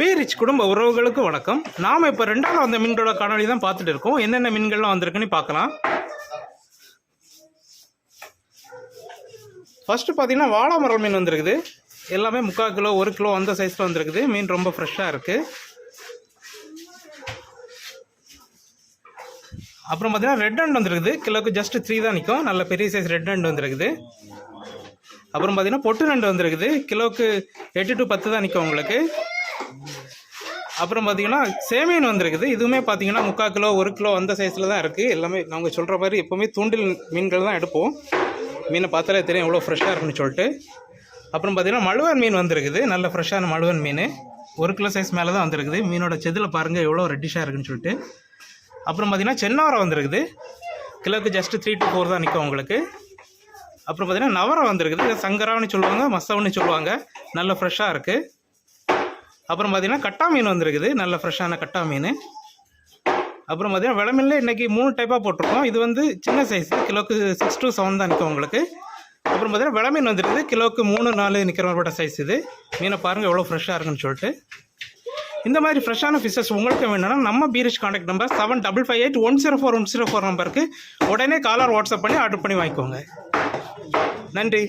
பீரிச் குடும்ப உறவுகளுக்கு வணக்கம். நாம் இப்போ ரெண்டாவது அந்த மீன்களோட காணொலி தான் பார்த்துட்டு இருக்கோம். என்னென்ன மீன்கள்லாம் வந்திருக்குன்னு பார்க்கலாம். ஃபஸ்ட்டு பார்த்தீங்கன்னா வாழை மரம் மீன் வந்திருக்குது. எல்லாமே முக்கால் கிலோ ஒரு கிலோ அந்த சைஸில் வந்திருக்குது. மீன் ரொம்ப ஃப்ரெஷ்ஷாக இருக்குது அப்புறம் பார்த்தீங்கன்னா ரெட் ஹண்ட் வந்துருக்குது. கிலோக்கு ஜஸ்ட் த்ரீ தான் நிற்கும் நல்ல பெரிய சைஸ் ரெட் ஹண்ட் வந்திருக்குது. அப்புறம் பார்த்தீங்கன்னா பொட்டு நண்டு வந்திருக்குது. கிலோக்கு எட்டு டு பத்து தான் நிற்கும் உங்களுக்கு. அப்புறம் பார்த்தீங்கன்னா சேமியன் வந்திருக்குது. இதுவுமே பார்த்தீங்கன்னா முக்கால் கிலோ ஒரு கிலோ அந்த சைஸில் தான் இருக்குது எல்லாமே நாங்கள் சொல்கிற மாதிரி எப்போவுமே தூண்டில் மீன்கள் தான் எடுப்போம். மீனை பார்த்தாலே தெரியும் எவ்வளோ ஃப்ரெஷ்ஷாக இருக்குன்னு சொல்லிட்டு. அப்புறம் பார்த்தீங்கன்னா மழுவன் மீன் வந்திருக்குது. நல்ல ஃப்ரெஷ்ஷான மழுவன் மீன். ஒரு கிலோ சைஸ் மேலே தான் வந்திருக்குது. மீனோட செதில் பாருங்கள் எவ்வளோ ரெட்டிஷாக இருக்குன்னு சொல்லிட்டு. அப்புறம் பார்த்தீங்கன்னா சென்னாரம் வந்திருக்குது. கிலோக்கு ஜஸ்ட்டு த்ரீ டு ஃபோர் தான் நிற்கும் உங்களுக்கு. அப்புறம் பார்த்தீங்கன்னா நவரம் வந்திருக்குது. சங்கரான்னு சொல்லுவாங்க மசவன்னு சொல்லுவாங்க. நல்ல ஃப்ரெஷ்ஷாக இருக்குது அப்புறம் பார்த்தீங்கன்னா கட்டா மீன் வந்திருக்குது. நல்ல ஃப்ரெஷ்ஷான கட்டா மீன். அப்புறம் பார்த்தீங்கன்னா விளமில்ல இன்றைக்கி மூணு டைப்பாக போட்டிருக்கோம். இது வந்து சின்ன சைஸ் கிலோக்கு சிக்ஸ் டு செவன் தான் நிற்கும் உங்களுக்கு. அப்புறம் பார்த்தீங்கன்னா விளமீன் வந்துருக்குது. கிலோக்கு மூணு நாலு நிற்கிற மாதிரிப்பட்ட சைஸ் இது. மீனை பாருங்கள் எவ்வளோ ஃப்ரெஷ்ஷாக இருக்குன்னு சொல்லிட்டு. இந்த மாதிரி ஃப்ரெஷ்ஷான ஃபிஷஸ் உங்களுக்கு வேணும்னா நம்ம பீரிஷ் contact number seven double five eight one zero four one zero four நம்பருக்கு உடனே காலர் வாட்ஸ்அப் பண்ணி ஆர்டர் பண்ணி வாங்கிக்கோங்க. நன்றி.